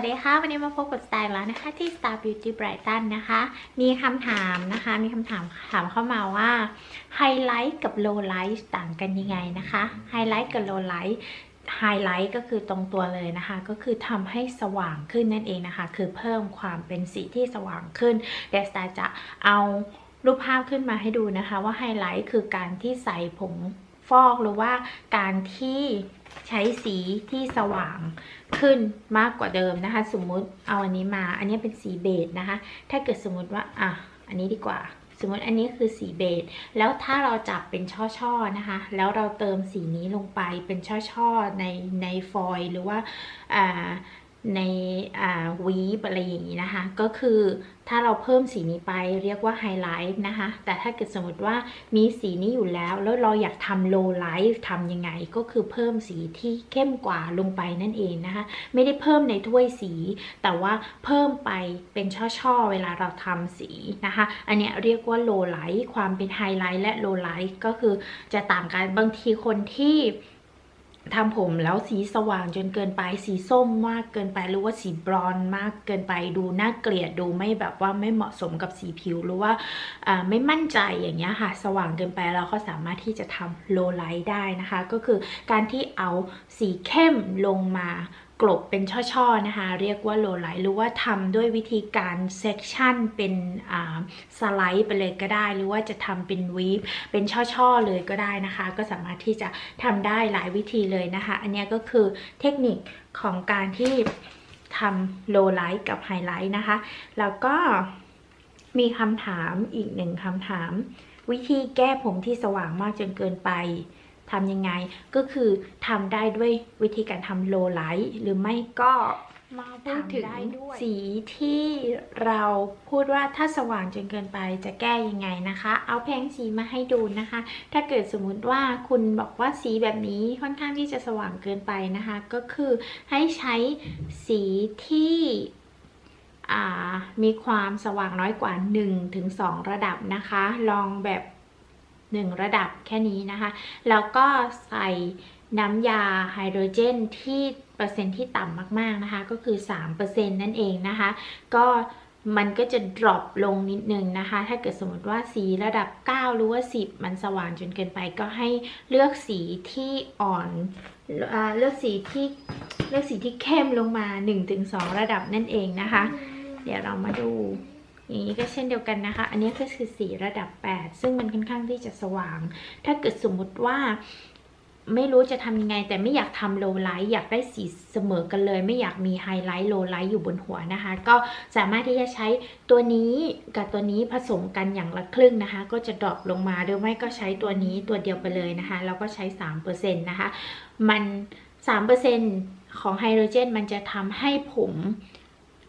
วันนี้มาพบกับสไตล์แล้วนะคะที่ Star Beauty Brighton นะคะ มีคำถามนะคะ มีคำถามถามเข้ามาว่าไฮไลท์กับโลไลท์ต่างกันยังไงนะคะไฮไลท์กับโลไลท์ไฮไลท์ก็คือตรงตัวเลยนะคะ ก็คือทำให้สว่างขึ้นนั่นเองนะคะ คือเพิ่มความเป็นสีที่สว่างขึ้นเดี๋ยวสไตล์จะเอารูปภาพขึ้นมาให้ดูนะคะ ว่าไฮไลท์คือการที่ใส่ผง ฟอกหรือว่าการที่ใช้สีที่สว่างขึ้นมากกว่าเดิมนะคะ สมมุติเอาอันนี้มา อันนี้เป็นสีเบจนะคะ ถ้าเกิดสมมุติว่าอะอันนี้ดีกว่า สมมติอันนี้คือสีเบจแล้วถ้าเราจับเป็นช่อๆนะคะ แล้วเราเติมสีนี้ลงไปเป็นช่อๆในในฟอยล์หรือว่าอ่า ในวีบอะไรอย่างนี้นะคะ ก็คือถ้าเราเพิ่มสีนี้ไปเรียกว่าไฮไลท์นะคะ แต่ถ้าเกิดสมมติว่ามีสีนี้อยู่แล้ว แล้วเราอยากทำโลไลท์ทำยังไง ก็คือเพิ่มสีที่เข้มกว่าลงไปนั่นเองนะคะ ไม่ได้เพิ่มในถ้วยสี แต่ว่าเพิ่มไปเป็นช่อๆ เวลาเราทำสีนะคะ อันเนี้ยเรียกว่าโลไลท์ความเป็นไฮไลท์และโลไลท์ก็คือจะต่างกันบางทีคนที่ ทำผมแล้วสีสว่างจนเกินไปสีส้มมากเกินไปหรือว่าสีบรอนมากเกินไปดูน่าเกลียดดูไม่แบบว่าไม่เหมาะสมกับสีผิวหรือว่าไม่มั่นใจอย่างเงี้ยค่ะ สว่างเกินไปเราก็สามารถที่จะทำโลไลท์ได้นะคะ ก็คือการที่เอาสีเข้มลงมา กลบเป็นช่อๆนะคะ เรียกว่าโลไลหรือว่าทำด้วยวิธีการเซกชันเป็นสไลด์ไปเลยก็ได้ หรือว่าจะทำเป็นวีฟเป็นช่อๆเลยก็ได้นะคะ ก็สามารถที่จะทำได้หลายวิธีเลยนะคะ อันนี้ก็คือเทคนิคของการที่ทำโลไลท์กับไฮไลท์นะคะ แล้วก็มีคำถามอีกหนึ่งคำถาม วิธีแก้ผมที่สว่างมากจนเกินไป ทำยังไง ก็คือทำได้ด้วยวิธีการทำโลไลท์หรือไม่ก็มาพูดถึงทำได้ด้วยสีที่เราพูดว่าถ้าสว่างจนเกินไปจะแก้ยังไงนะคะ เอาแผงสีมาให้ดูนะคะ ถ้าเกิดสมมุติว่าคุณบอกว่าสีแบบนี้ค่อนข้างที่จะสว่างเกินไปนะคะ ก็คือให้ใช้สีที่อ่ามีความสว่างน้อยกว่า 1-2ถึง2ระดับนะคะ ลองแบบ 1 ระดับแค่นี้นะคะ แล้วก็ใส่น้ำยาไฮโดรเจนที่เปอร์เซ็นต์ที่ต่ำมากๆนะคะ ก็คือ 3%นั่นเองนะคะ ก็มันก็จะ drop ลงนิดนึงนะคะ ถ้าเกิดสมมติว่าสีระดับ 9 หรือว่า 10 มันสว่างจนเกินไปก็ให้เลือกสีที่อ่อนอ่าเลือกสีที่เลือกสีที่เข้มลงมา 1-2 ระดับนั่นเองนะคะ เดี๋ยวเรามาดู อย่างนี้ก็เช่นเดียวกันนะคะ อันนี้ก็คือสีระดับ 8 ซึ่งมันค่อนข้างที่จะสว่าง ถ้าเกิดสมมุติว่าไม่รู้จะทำยังไง แต่ไม่อยากทำโลไลท์อยากได้สีเสมอกันเลย ไม่อยากมีไฮไลท์โลไลท์อยู่บนหัวนะคะ ก็สามารถที่จะใช้ตัวนี้กับตัวนี้ผสมกันอย่างละครึ่งนะคะ ก็จะดรอปลงมาหรือไม่ก็ใช้ตัวนี้ตัวเดียวไปเลยนะคะ แล้วก็ใช้ 3%นะคะ มัน 3%ของไฮโดรเจนมันจะทำให้ผม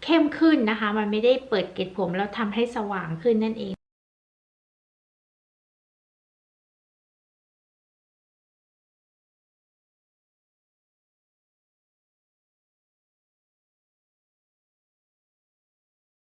เข้มขึ้นนะคะ มันไม่ได้เปิดเกล็ดผมแล้วทำให้สว่างขึ้นนั่นเอง